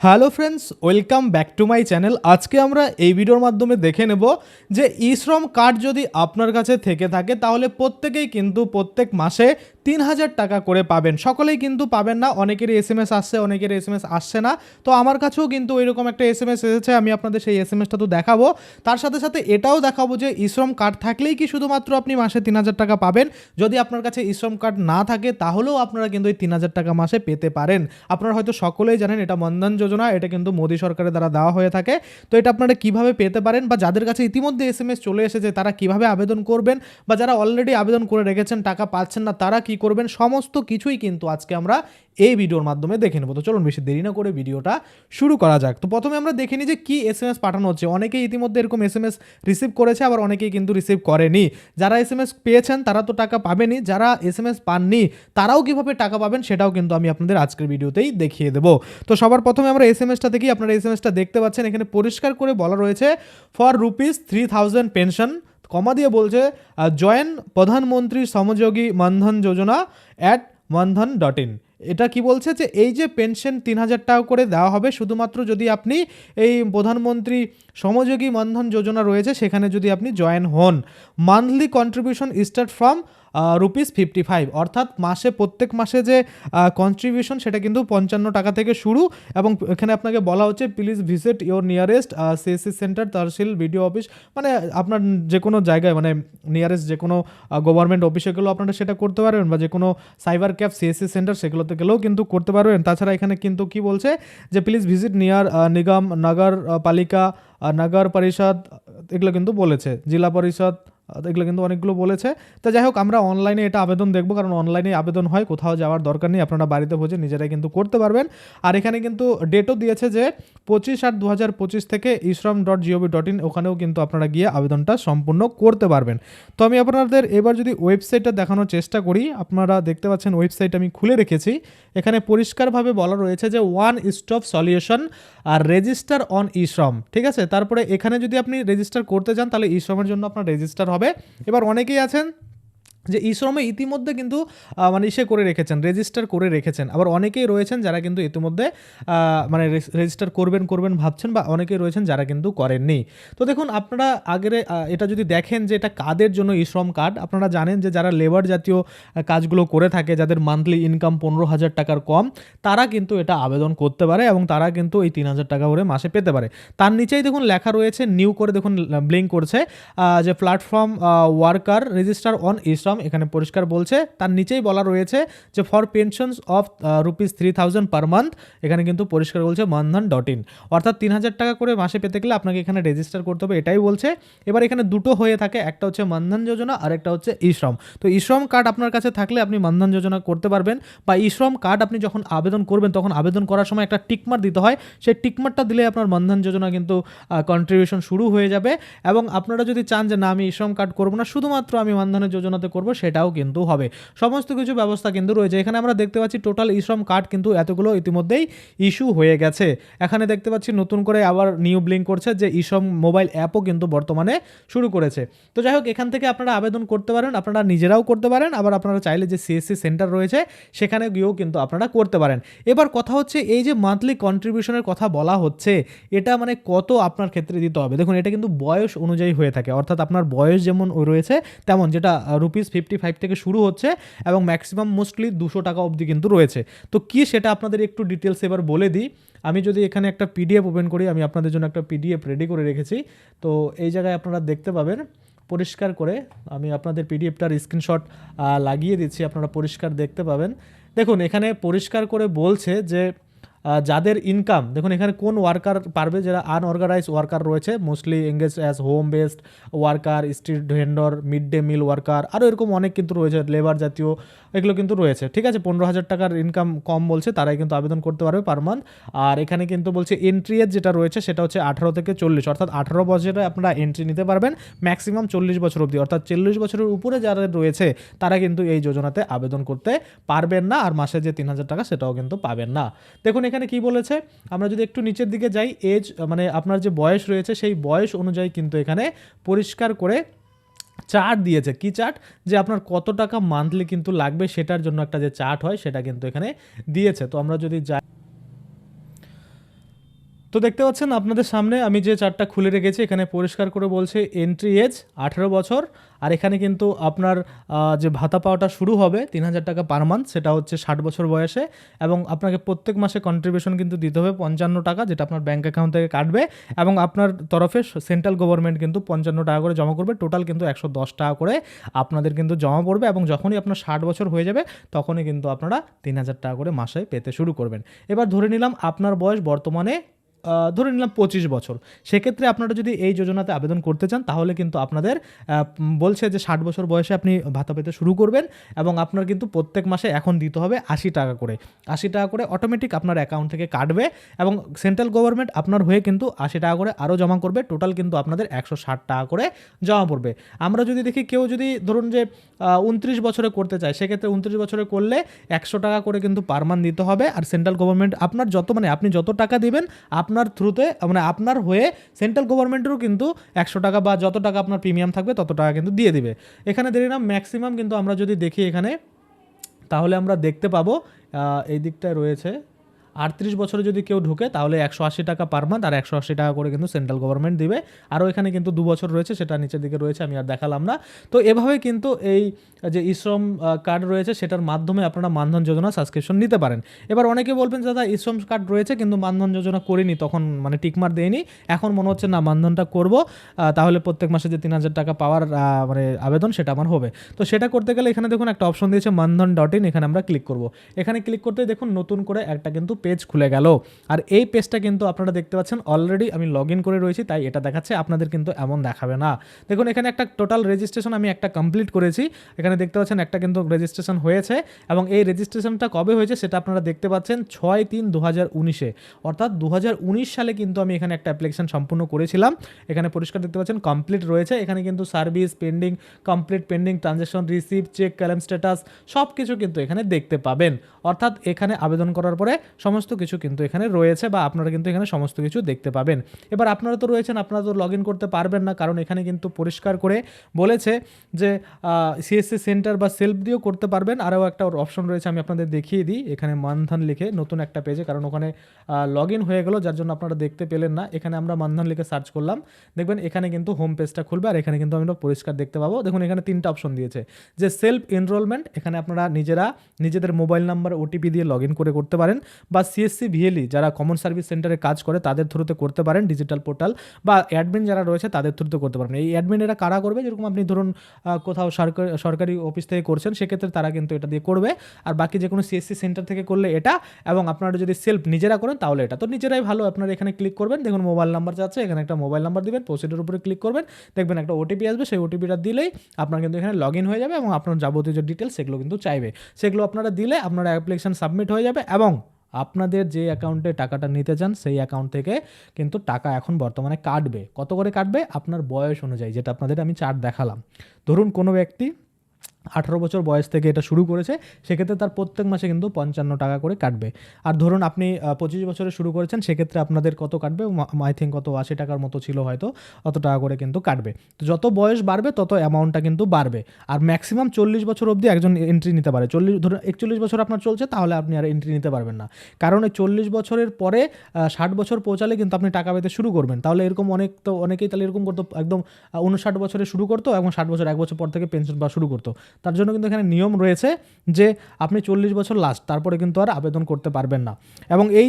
Hello friends, welcome back to my channel. আজকে আমরা এই ভিডিওর মাধ্যমে দেখে নেব যে ই শ্রম কার্ড যদি আপনার কাছে থেকে থাকে, তাহলে প্রত্যেকেই কিন্তু প্রত্যেক মাসে তিন হাজার টাকা করে পাবেন। সকলেই কিন্তু পাবেন না, অনেকেরই এস এম এস আসছে, অনেকের এস এম এস আসছে না। তো আমার কাছেও কিন্তু এরকম একটা এস এম এস এসেছে, আমি আপনাদের সেই এস এম এসটা তো দেখাবো। তার সাথে সাথে এটাও দেখাবো যে ই শ্রম কার্ড থাকলেই কি শুধুমাত্র আপনি মাসে তিন হাজার টাকা পাবেন। যদি আপনার কাছে ই শ্রম কার্ড না থাকে, তাহলেও আপনারা কিন্তু এই তিন হাজার টাকা মাসে পেতে পারেন। আপনারা হয়তো সকলেই জানেন এটা মন্দন যোজনা, এটা কিন্তু মোদী সরকারের দ্বারা দেওয়া হয়ে থাকে। তো এটা আপনারা কীভাবে পেতে পারেন বা যাদের কাছে ইতিমধ্যে এস এম এস চলে এসেছে, তারা কীভাবে আবেদন করবেন বা যারা অলরেডি আবেদন করে রেখেছেন, টাকা পাচ্ছেন না, তারা কি করবেন? সমস্ত কিছুই কিন্তু আজকে আমরা এই ভিডিওর মাধ্যমে দেখে নেব। তো চলুন বেশি দেরি না করে ভিডিওটা শুরু করা যাক। তো প্রথমে আমরা দেখে নিই যে কী এস এম এস পাঠানো হচ্ছে। অনেকেই ইতিমধ্যে এরকম এস এম এস রিসিভ করেছে, আবার অনেকেই কিন্তু রিসিভ করেনি। যারা এস এম এস পেয়েছেন, তারা তো টাকা পাবেনি যারা এস এম এস পাননি, তারাও কীভাবে টাকা পাবেন সেটাও কিন্তু আমি আপনাদের আজকের ভিডিওতেই দেখিয়ে দেবো। তো সবার প্রথমে আমরা এস এম এসটা দেখি। আপনারা এস এম এসটা দেখতে পাচ্ছেন। এখানে পরিষ্কার করে বলা রয়েছে for rupees three thousand pension comma দিয়ে বলছে join Pradhanmantri Shramyogi Maandhan Yojana at Maandhan dot in এটা কি বলছে যে এই যে পেনশন তিন হাজার টাকা করে দেওয়া হবে, শুধুমাত্র যদি আপনি এই প্রধানমন্ত্রী সমযোগী মানধন যোজনা রয়েছে, সেখানে যদি আপনি জয়েন হন। Monthly contribution start from rupees fifty five অর্থাৎ মাসে, প্রত্যেক মাসে যে কন্ট্রিবিউশন সেটা কিন্তু পঞ্চান্ন টাকা থেকে শুরু এবং এখানে আপনাকে বলা হচ্ছে please visit your nearest CSC centre tehsil BDO office. মানে আপনার যে কোনো জায়গায় মানে নিয়ারেস্ট যে কোনো গভর্নমেন্ট অফিসে গেলেও আপনারা সেটা করতে পারবেন বা যে কোনো সাইবার ক্যাব সিএসসি সেন্টার সেগুলোতে গেলেও কিন্তু করতে পারবেন। তাছাড়া এখানে কিন্তু কি বলছে যে please visit near nigam, nagar palika nagar parishad, এগুলো কিন্তু বলেছে। জেলা পরিষদ এগুলো কিন্তু অনেকগুলো বলেছে। তা যাই হোক, আমরা অনলাইনে এটা আবেদন দেখব, কারণ অনলাইনে আবেদন হয়, কোথাও যাওয়ার দরকার নেই, আপনারা বাড়িতে বসে নিজেরাই কিন্তু করতে পারবেন। আর এখানে কিন্তু ডেটও দিয়েছে যে পঁচিশ আট দু হাজার পঁচিশ থেকে eShram dot GOV dot in ওখানেও কিন্তু আপনারা গিয়ে আবেদনটা সম্পূর্ণ করতে পারবেন। তো আমি আপনাদের এবার যদি ওয়েবসাইটটা দেখানোর চেষ্টা করি, আপনারা দেখতে পাচ্ছেন ওয়েবসাইট আমি খুলে রেখেছি। এখানে পরিষ্কারভাবে বলা রয়েছে যে ওয়ান স্টপ সলিউশন আর রেজিস্টার অন ইশ্রম ঠিক আছে? তারপরে এখানে যদি আপনি রেজিস্টার করতে চান, তাহলে ইশ্রমের জন্য আপনার রেজিস্টার হবে। এবার অনেকেই আছেন যে ইশ্রমে ইতিমধ্যে কিন্তু মানে ইসে করে রেখেছেন রেজিস্টার করে রেখেছেন। আবার অনেকেই রয়েছেন যারা কিন্তু ইতিমধ্যে মানে রেজিস্টার করবেন করবেন ভাবছেন বা অনেকেই রয়েছেন যারা কিন্তু করেননি। তো দেখুন, আপনারা আগের এটা যদি দেখেন যে এটা কাদের জন্য ই শ্রম কার্ড, আপনারা জানেন যে যারা লেবার জাতীয় কাজগুলো করে থাকে, যাদের মান্থলি ইনকাম পনেরো হাজার টাকার কম, তারা কিন্তু এটা আবেদন করতে পারে এবং তারা কিন্তু এই তিন হাজার টাকা করে মাসে পেতে পারে। তার নিচেই দেখুন লেখা রয়েছে নিউ করে দেখুন ব্লিঙ্ক করছে যে platform worker register on eShram এখানে পরিষ্কার বলছে। তার নিচেই বলা রয়েছে যে for pensions of rupees three thousand per month এখানে কিন্তু পরিষ্কার বলছে মানধন ডট ইন। অর্থাৎ তিন হাজার টাকা করে মাসে পেতে গেলে আপনাকে এখানে রেজিস্টার করতে হবে, এটাই বলছে। এবার এখানে দুটো হয়ে থাকে, একটা হচ্ছে মানধন যোজনা আর একটা হচ্ছে ইশ্রম তো ইশ্রম কার্ড আপনার কাছে থাকলে আপনি মানধন যোজনা করতে পারবেন বা ইশ্রম কার্ড আপনি যখন আবেদন করবেন, তখন আবেদন করার সময় একটা টিকমার দিতে হয়। সেই টিকমারটা দিলে আপনার মানধন যোজনা কিন্তু কন্ট্রিবিউশন শুরু হয়ে যাবে। এবং আপনারা যদি চান যে, না, আমি ইশ্রম কার্ড করব না, শুধুমাত্র আমি মনধনের যোজনাতে করব সেটাও কিন্তু হবে। সমস্ত কিছু ব্যবস্থা কিন্তু রয়েছে। এখানে আমরা দেখতে পাচ্ছি টোটাল ইশ্রম কার্ড কিন্তু এতগুলো ইতিমধ্যেই ইস্যু হয়ে গেছে। এখানে দেখতে পাচ্ছি নতুন করে আবার নিউ ব্লিঙ্ক করছে যে ইশ্রম মোবাইল অ্যাপও কিন্তু বর্তমানে শুরু করেছে। তো যাই হোক, এখান থেকে আপনারা আবেদন করতে পারেন, আপনারা নিজেরাও করতে পারেন, আবার আপনারা চাইলে যে সিএসসি সেন্টার রয়েছে সেখানে গিয়েও কিন্তু আপনারা করতে পারেন। এবার কথা হচ্ছে এই যে মান্থলি কন্ট্রিবিউশনের কথা বলা হচ্ছে, এটা মানে কত আপনার ক্ষেত্রে দিতে হবে? দেখুন, এটা কিন্তু বয়স অনুযায়ী হয়ে থাকে। অর্থাৎ আপনার বয়স যেমন রয়েছে, তেমন যেটা রুপিস ফিফটি ফাইভ থেকে শুরু হচ্ছে এবং ম্যাক্সিমাম মোস্টলি দুশো টাকা অবধি কিন্তু রয়েছে। তো কি সেটা আপনাদের একটু ডিটেলস এবার বলে দিই। আমি যদি এখানে একটা পিডিএফ ওপেন করি, আমি আপনাদের জন্য একটা পিডিএফ রেডি করে রেখেছি। তো এই জায়গায় আপনারা দেখতে পাবেন, পরিষ্কার করে আমি আপনাদের পিডিএফটার স্ক্রিনশট লাগিয়ে দিচ্ছি, আপনারা পরিষ্কার দেখতে পাবেন। দেখুন, এখানে পরিষ্কার করে বলছে যে যাদের ইনকাম দেখুন এখানে কোন ওয়ার্কার পারবে, যারা আনঅর্গানাইজ ওয়ার্কার রয়েছে mostly engage as home based worker street vendor mid day meal worker আরও এরকম অনেক কিন্তু রয়েছে লেবার জাতীয় এগুলো কিন্তু রয়েছে। ঠিক আছে, পনেরো হাজার টাকার ইনকাম কম বলছে, তারাই কিন্তু আবেদন করতে পারবে পার মান্থ আর এখানে কিন্তু বলছে এন্ট্রি এজ যেটা রয়েছে, সেটা হচ্ছে আঠারো থেকে চল্লিশ। অর্থাৎ আঠারো বছরে আপনারা এন্ট্রি নিতে পারবেন ম্যাক্সিমাম চল্লিশ বছর অবধি। অর্থাৎ চল্লিশ বছরের উপরে যারা রয়েছে, তারা কিন্তু এই যোজনাতে আবেদন করতে পারবেন না, আর মাসে যে তিন হাজার টাকা, সেটাও কিন্তু পাবেন না। দেখুন এখানে কি বলেছে? আমরা যদি একটু নিচের দিকে যাই এজ মানে আপনার যে বয়স রয়েছে, সেই বয়স অনুযায়ী কিন্তু এখানে পরিষ্কার করে চার্ট দিয়েছে। কি চার্ট? যে আপনার কত টাকা মান্থলি কিন্তু লাগবে সেটার জন্য একটা যে চার্ট হয়, সেটা কিন্তু এখানে দিয়েছে। তো আমরা যদি যাই তো দেখতে পাচ্ছেন, আপনাদের সামনে আমি যে চারটা খুলে রেখেছি, এখানে পরিষ্কার করে বলছে এন্ট্রি এজ আঠেরো বছর, আর এখানে কিন্তু আপনার যে ভাতা পাওয়াটা শুরু হবে তিন হাজার টাকা পার মান্থ সেটা হচ্ছে ষাট বছর বয়সে, এবং আপনাকে প্রত্যেক মাসে কন্ট্রিবিউশন কিন্তু দিতে হবে পঞ্চান্ন টাকা, যেটা আপনার ব্যাঙ্ক অ্যাকাউন্ট থেকে কাটবে, এবং আপনার তরফে সেন্ট্রাল গভর্নমেন্ট কিন্তু পঞ্চান্ন টাকা করে জমা করবে টোটাল কিন্তু একশো দশ টাকা করে আপনাদের কিন্তু জমা পড়বে, এবং যখনই আপনার ষাট বছর হয়ে যাবে, তখনই কিন্তু আপনারা তিন হাজার টাকা করে মাসে পেতে শুরু করবেন। এবার ধরে নিলাম, আপনার বয়স বর্তমানে ধরে নিলাম পঁচিশ বছর। সেক্ষেত্রে আপনারা যদি এই যোজনাতে আবেদন করতে চান, তাহলে কিন্তু আপনাদের বলছে যে ষাট বছর বয়সে আপনি ভাতা পেতে শুরু করবেন এবং আপনার কিন্তু প্রত্যেক মাসে এখন দিতে হবে আশি টাকা করে। আশি টাকা করে অটোমেটিক আপনার অ্যাকাউন্ট থেকে কাটবে এবং সেন্ট্রাল গভর্নমেন্ট আপনার হয়ে কিন্তু আশি টাকা করে আরও জমা করবে। টোটাল কিন্তু আপনাদের একশো ষাট টাকা করে জমা পড়বে। আমরা যদি দেখি কেউ যদি ধরুন যে উনত্রিশ বছরে করতে চায়, সেক্ষেত্রে উনত্রিশ বছরে করলে একশো টাকা করে কিন্তু পার দিতে হবে। আর সেন্ট্রাল গভর্নমেন্ট আপনার যত মানে আপনি যত টাকা দিবেন, আপনার থ্রুতে মানে আপনার হয়ে সেন্ট্রাল গভর্নমেন্টেরও কিন্তু একশো টাকা বা যত টাকা আপনার প্রিমিয়াম থাকবে, তত টাকা কিন্তু দিয়ে দিবে। এখানে দেখে না ম্যাক্সিমাম কিন্তু আমরা যদি দেখি এখানে, তাহলে আমরা দেখতে পাবো এই দিকটায় রয়েছে আটত্রিশ বছরে যদি কেউ ঢুকে, তাহলে একশো আশি টাকা পার মান্থ আর একশো আশি টাকা করে কিন্তু সেন্ট্রাল গভর্নমেন্ট দিবে। আরও এখানে কিন্তু দু বছর রয়েছে, সেটা নিচের দিকে রয়েছে, আমি আর দেখালাম না। তো এভাবে কিন্তু এই যে ইশ্রম কার্ড রয়েছে, সেটার মাধ্যমে আপনারা মানধন যোজনা সাবস্ক্রিপশন নিতে পারেন। এবার অনেকে বলবেন, দাদা, ইশ্রম কার্ড রয়েছে, কিন্তু মানধন যোজনা করিনি, তখন মানে টিকমার দেয়নি এখন মনে হচ্ছে, না, মানধনটা করব তাহলে প্রত্যেক মাসে যে তিন হাজার টাকা পাওয়ার মানে আবেদন, সেটা আমার হবে। তো সেটা করতে গেলে এখানে দেখুন, একটা অপশন দিয়েছে মানধন ডট ইন এখানে আমরা ক্লিক করব। এখানে ক্লিক করতে দেখুন, নতুন করে একটা কিন্তু পেজ খুলে গেল। আর এই পেজটা কিন্তু আপনারা দেখতে পাচ্ছেন অলরেডি আমি লগ ইন করে রয়েছি, তাই এটা দেখাচ্ছে, আপনাদের কিন্তু এমন দেখাবে না। দেখুন, এখানে একটা টোটাল রেজিস্ট্রেশন আমি একটা কমপ্লিট করেছি। এখানে দেখতে পাচ্ছেন একটা কিন্তু রেজিস্ট্রেশন হয়েছে এবং এই রেজিস্ট্রেশনটা কবে হয়েছে সেটা আপনারা দেখতে পাচ্ছেন ছয় তিন দু হাজার উনিশে। অর্থাৎ দু হাজার উনিশ সালে কিন্তু আমি এখানে একটা অ্যাপ্লিকেশন সম্পূর্ণ করেছিলাম। এখানে পরিষ্কার দেখতে পাচ্ছেন কমপ্লিট রয়েছে। এখানে কিন্তু service pending complete pending transaction receive check claim status সব কিছু কিন্তু এখানে দেখতে পাবেন। অর্থাৎ এখানে আবেদন করার পরে সমস্ত কিছু কিন্তু এখানে রয়েছে বা আপনারা কিন্তু এখানে সমস্ত কিছু দেখতে পাবেন। এবার আপনারা তো রয়েছেন, আপনারা তো লগ করতে পারবেন না, কারণ এখানে কিন্তু পরিষ্কার করে বলেছে যে সিএসসি সেন্টার বা সেলফ দিয়েও করতে পারবেন। আরও একটা অপশন রয়েছে, আমি আপনাদের দেখিয়ে দিই। এখানে মানধান লিখে নতুন একটা পেজে কারণ ওখানে লগ হয়ে গেল, যার জন্য আপনারা দেখতে পেলেন না। এখানে আমরা মানধান লিখে সার্চ করলাম। দেখবেন এখানে কিন্তু হোম পেজটা খুলবে, আর এখানে কিন্তু আমরা পরিষ্কার দেখতে পাবো। দেখুন, এখানে তিনটা অপশন দিয়েছে, যে সেলফ এনরোলমেন্ট এখানে আপনারা নিজেরা নিজেদের মোবাইল নাম্বার ওটিপি দিয়ে লগ করে করতে পারেন, বা সিএসসি ভিএলই যারা কমন সার্ভিস সেন্টারে কাজ করে, তাদের থ্রুতে করতে পারেন ডিজিটাল পোর্টাল বা অ্যাডমিন যারা রয়েছে, তাদের থ্রুতে করতে পারেন এই অ্যাডমিন এরা কারা করবে? যেরকম আপনি ধরুন কোথাও সরকারি সরকারি অফিস থেকে করছেন, সেক্ষেত্রে তারা কিন্তু এটা দিয়ে করবে। আর বাকি যে কোনো সিএসসি সেন্টার থেকে করলে এটা, এবং আপনারা যদি সেলফ নিজেরা করেন, তাহলে এটা। তো নিজেরাই ভালো, আপনারা এখানে ক্লিক করবেন, দেখুন মোবাইল নাম্বার যাচ্ছে, এখানে একটা মোবাইল নাম্বার দিবেন প্রসিডের উপরে ক্লিক করবেন, দেখবেন একটা ওটিপি আসবে, সেই ওটিপিটা দিলেই আপনার কিন্তু এখানে লগ হয়ে যাবে, এবং আপনার যাবতীয় যে ডিটেলস সেগুলো কিন্তু চাইবে। সেগুলো আপনারা দিলে আপনার অ্যাপ্লিকেশন সাবমিট হয়ে যাবে, এবং আপনাদের যে অ্যাকাউন্টে টাকাটা নিতে চান, সেই অ্যাকাউন্ট থেকে কিন্তু টাকা এখন বর্তমানে কাটবে। কত করে কাটবে? আপনার বয়স অনুযায়ী, যেটা আপনাদের আমি চার্ট দেখালাম। ধরুন কোনো ব্যক্তি আঠারো বছর বয়স থেকে এটা শুরু করেছে, সেক্ষেত্রে তার প্রত্যেক মাসে কিন্তু পঞ্চান্ন টাকা করে কাটবে। আর ধরুন আপনি পঁচিশ বছরে শুরু করেছেন, সেক্ষেত্রে আপনাদের কত কাটবে? আই থিঙ্ক কত আশি টাকার মতো ছিল হয়তো, অত টাকা করে কিন্তু কাটবে। তো যত বয়স বাড়বে, তত অ্যামাউন্টটা কিন্তু বাড়বে। আর ম্যাক্সিমাম চল্লিশ বছর অবধি একজন এন্ট্রি নিতে পারে। চল্লিশ, ধরুন একচল্লিশ বছর আপনার চলছে, তাহলে আপনি আর এন্ট্রি নিতে পারবেন না। কারণ এই চল্লিশ বছরের পরে ষাট বছর পৌঁছালে কিন্তু আপনি টাকা পেতে শুরু করবেন। তাহলে এরকম অনেক, তো অনেকেই তাহলে এরকম করতো, একদম উনষাট বছরে শুরু করতো এবং ষাট বছর, এক বছর পর থেকে পেনশন বা শুরু করতো। তার জন্য কিন্তু এখানে নিয়ম রয়েছে যে আপনি চল্লিশ বছর লাস্ট তারপরে কিন্তু আর আবেদন করতে পারবেন না। এবং এই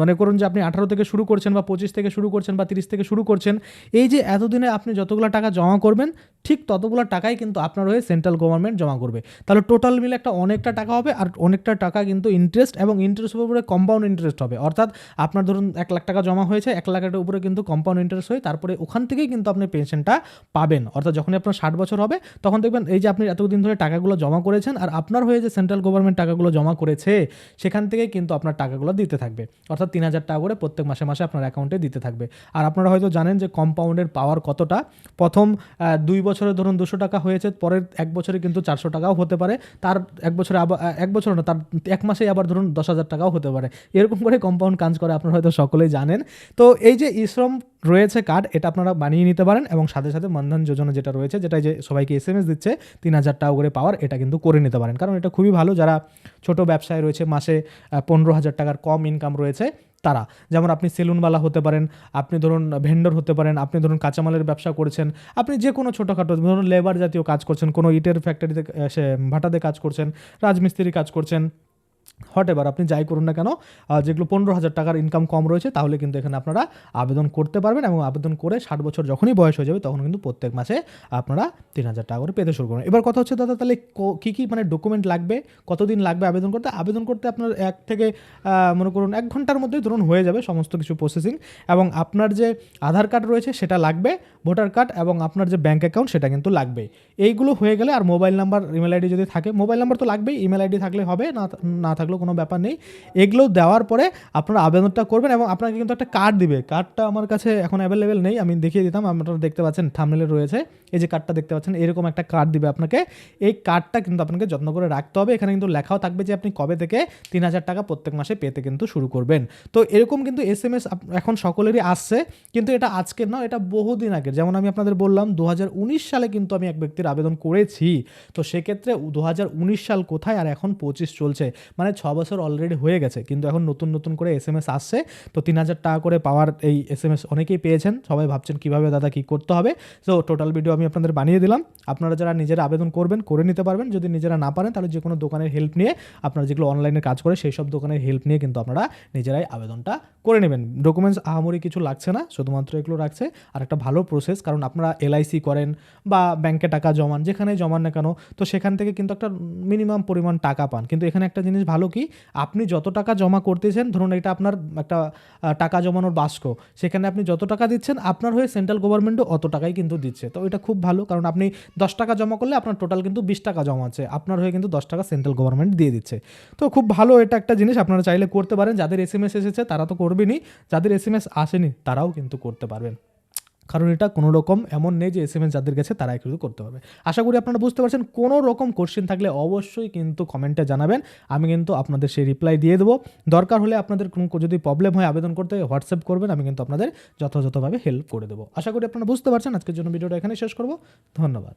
মনে করুন যে আপনি আঠারো থেকে শুরু করছেন বা পঁচিশ থেকে শুরু করছেন বা তিরিশ থেকে শুরু করছেন, এই যে এতদিনে আপনি যতগুলো টাকা জমা করবেন, ঠিক ততগুলো টাকাই কিন্তু আপনার হয়ে সেন্ট্রাল গভর্নমেন্ট জমা করবে। তাহলে টোটাল মিলে একটা অনেকটা টাকা হবে আর অনেকটা টাকা কিন্তু ইন্টারেস্ট এবং ইন্টারেস্টের উপরে কম্পাউন্ড ইন্টারেস্ট হবে। অর্থাৎ আপনার ধরুন এক লাখ টাকা জমা হয়েছে, এক লাখের উপরে কিন্তু কম্পাউন্ড ইন্টারেস্ট হয়ে তারপরে ওখান থেকেই কিন্তু আপনি পেনশনটা পাবেন। অর্থাৎ যখনই আপনার ষাট বছর হবে, তখন দেখবেন এই যে আপনি এতদিন ধরে টাকাগুলো জমা করেছেন আর আপনার হয়ে যে সেন্ট্রাল গভর্নমেন্ট টাকাগুলো জমা করেছে, সেখান থেকে কিন্তু আপনার টাকাগুলো দিতে থাকবে। অর্থাৎ তিন হাজার টাকা করে প্রত্যেক মাসে মাসে আপনার অ্যাকাউন্টে দিতে থাকবে। আর আপনারা হয়তো জানেন যে কম্পাউন্ডের পাওয়ার কতটা। প্রথম দুই বছরে ধরুন দুশো টাকা হয়েছে, পরের এক বছরে কিন্তু চারশো টাকাও হতে পারে। তার এক বছরে আবার এক বছর না, তার এক মাসেই আবার ধরুন দশ হাজার টাকাও হতে পারে। এরকম করে কম্পাউন্ড কাজ করে আপনারা হয়তো সকলেই জানেন। তো এই যে ইশ্রম রয়েছে কার্ড এটা আপনারা বানিয়ে নিতে পারেন এবং সাথে সাথে মনধন যোজনা যেটা রয়েছে যেটা যে সবাইকে এস এম এস দিচ্ছে, তিন হাজার টাকা করে পাওয়ার এটা কিন্তু করে নিতে পারেন। কারণ এটা খুবই ভালো যারা ছোট ব্যবসায় রয়েছে, মাসে পনেরো হাজার টাকার কম ইনকাম রয়েছে তারা। যেমন আপনি সেলুনওয়ালা হতে পারেন, আপনি ধরুন ভেন্ডর হতে পারেন, আপনি ধরুন কাঁচামালের ব্যবসা করছেন, আপনি যে কোনো ছোটোখাটো ধরুন লেবার জাতীয় কাজ করছেন, কোনো ইটের ফ্যাক্টরিতে ভাটাতে কাজ করছেন, রাজমিস্ত্রি কাজ করছেন হট এবার আপনি যাই করুন না কেন যেগুলো পনেরো হাজার টাকার ইনকাম কম রয়েছে, তাহলে কিন্তু এখানে আপনারা আবেদন করতে পারবেন এবং আবেদন করে ষাট বছর যখনই বয়স হয়ে যাবে তখন কিন্তু প্রত্যেক মাসে আপনারা তিন হাজার টাকা করে পেতে শুরু করবেন এবার কথা হচ্ছে, দাদা, তাহলে ক- কী মানে ডকুমেন্ট লাগবে? কতদিন লাগবে আবেদন করতে? আবেদন করতে আপনার এক থেকে মনে করুন এক ঘণ্টার মধ্যেই ধরুন হয়ে যাবে সমস্ত কিছু প্রসেসিং এবং আপনার যে আধার কার্ড রয়েছে সেটা লাগবে ভোটার কার্ড এবং আপনার যে ব্যাঙ্ক অ্যাকাউন্ট সেটা কিন্তু লাগবে। এইগুলো হয়ে গেলে আর মোবাইল নাম্বার ইমেল আইডি যদি থাকে মোবাইল নাম্বার তো লাগবেই ইমেল আইডি থাকলে হবে, না না থাকলেও কোনো ব্যাপার নেই। এগুলো দেওয়ার পরে আপনারা আবেদনটা করবেন এবং আপনাকে কিন্তু একটা কার্ড দিবে। কার্ডটা আমার কাছে এখন অ্যাভেলেবেল নেই, আমি দেখিয়ে দিতাম, আপনারা দেখতে পাচ্ছেন থামনেলে রয়েছে। এই যে কার্ডটা দেখতে পাচ্ছেন, এরকম একটা কার্ড দিবে আপনাকে। এই কার্ডটা কিন্তু আপনাকে যত্ন করে রাখতে হবে। এখানে কিন্তু লেখাও থাকবে যে আপনি কবে থেকে তিন হাজার টাকা প্রত্যেক মাসে পেতে কিন্তু শুরু করবেন। তো এরকম কিন্তু এস এম এস এখন সকলেরই আসছে। কিন্তু এটা আজকের না, এটা বহুদিন আগের। যেমন আমি আপনাদের বললাম দু হাজার উনিশ সালে কিন্তু আমি এক ব্যক্তির আবেদন করেছি। তো সেক্ষেত্রে দু হাজার উনিশ সাল কোথায় আর এখন পঁচিশ চলছে? মানে ছ বছর অলরেডি হয়ে গেছে, কিন্তু এখন নতুন নতুন করে এস এম এস আসছে। তো তিন হাজার টাকা করে পাওয়ার এই এস এম এস অনেকেই পেয়েছেন। সবাই ভাবছেন কীভাবে দাদা কী করতে হবে। তো টোটাল ভিডিও আমি আপনাদের বানিয়ে দিলাম। আপনারা যারা নিজেরা আবেদন করবেন, করে নিতে পারবেন। যদি নিজেরা না পারেন, তাহলে যে কোনো দোকানের হেল্প নিয়ে আপনারা যেগুলো অনলাইনে কাজ করে, সেই সব দোকানের হেল্প নিয়ে কিন্তু আপনারা নিজেরাই আবেদনটা করে নেবেন। ডকুমেন্টস আহামরি কিছু লাগছে না, শুধুমাত্র এগুলো রাখছে। আর একটা ভালো প্রসেস কারণ আপনারা এলআইসি করেন বা ব্যাংকে টাকা জমান যেখানে জমান না কেন, তো সেখান থেকে কিন্তু একটা মিনিমাম পরিমাণ টাকা পান। কিন্তু এখানে একটা জিনিস ভালো কি, আপনি যত টাকা জমা করতেছেন, ধরুন এটা আপনার একটা টাকা জমানোর বাস্ক, সেখানে আপনি যত টাকা দিচ্ছেন, আপনার হয়ে সেন্ট্রাল গভর্নমেন্টও অত টাকাই কিন্তু দিচ্ছে। তো এটা খুব ভালো, কারণ আপনি দশ টাকা জমা করলে আপনার টোটাল কিন্তু বিশ টাকা জমা আছে আপনার হয়ে কিন্তু দশ টাকা সেন্ট্রাল গভর্নমেন্ট দিয়ে দিচ্ছে। তো খুব ভালো এটা একটা জিনিস, আপনারা চাইলে করতে পারেন, যাদের এস এম এস এসেছে তারা তো করবেনই, যাদের এস এম এস আসেনি তারাও কিন্তু করতে পারবেন। কারণ এটা কোনো রকম এমন নেই যে এস এম এস যাদের গেছে তারাই কিন্তু করতে পারবে। আশা করি আপনারা বুঝতে পারছেন, কোনো রকম কোশ্চেন থাকলে অবশ্যই কিন্তু কমেন্টে জানাবেন। আমি কিন্তু আপনাদের সেই রিপ্লাই দিয়ে দেবো। দরকার হলে আপনাদের কোনো যদি প্রবলেম হয়, আবেদন করতে হোয়াটসঅ্যাপ করবেন, আমি কিন্তু আপনাদের যথাযথভাবে হেল্প করে দেবো। আশা করি আপনারা বুঝতে পারছেন। আজকের জন্য ভিডিওটা এখানে শেষ করব। ধন্যবাদ।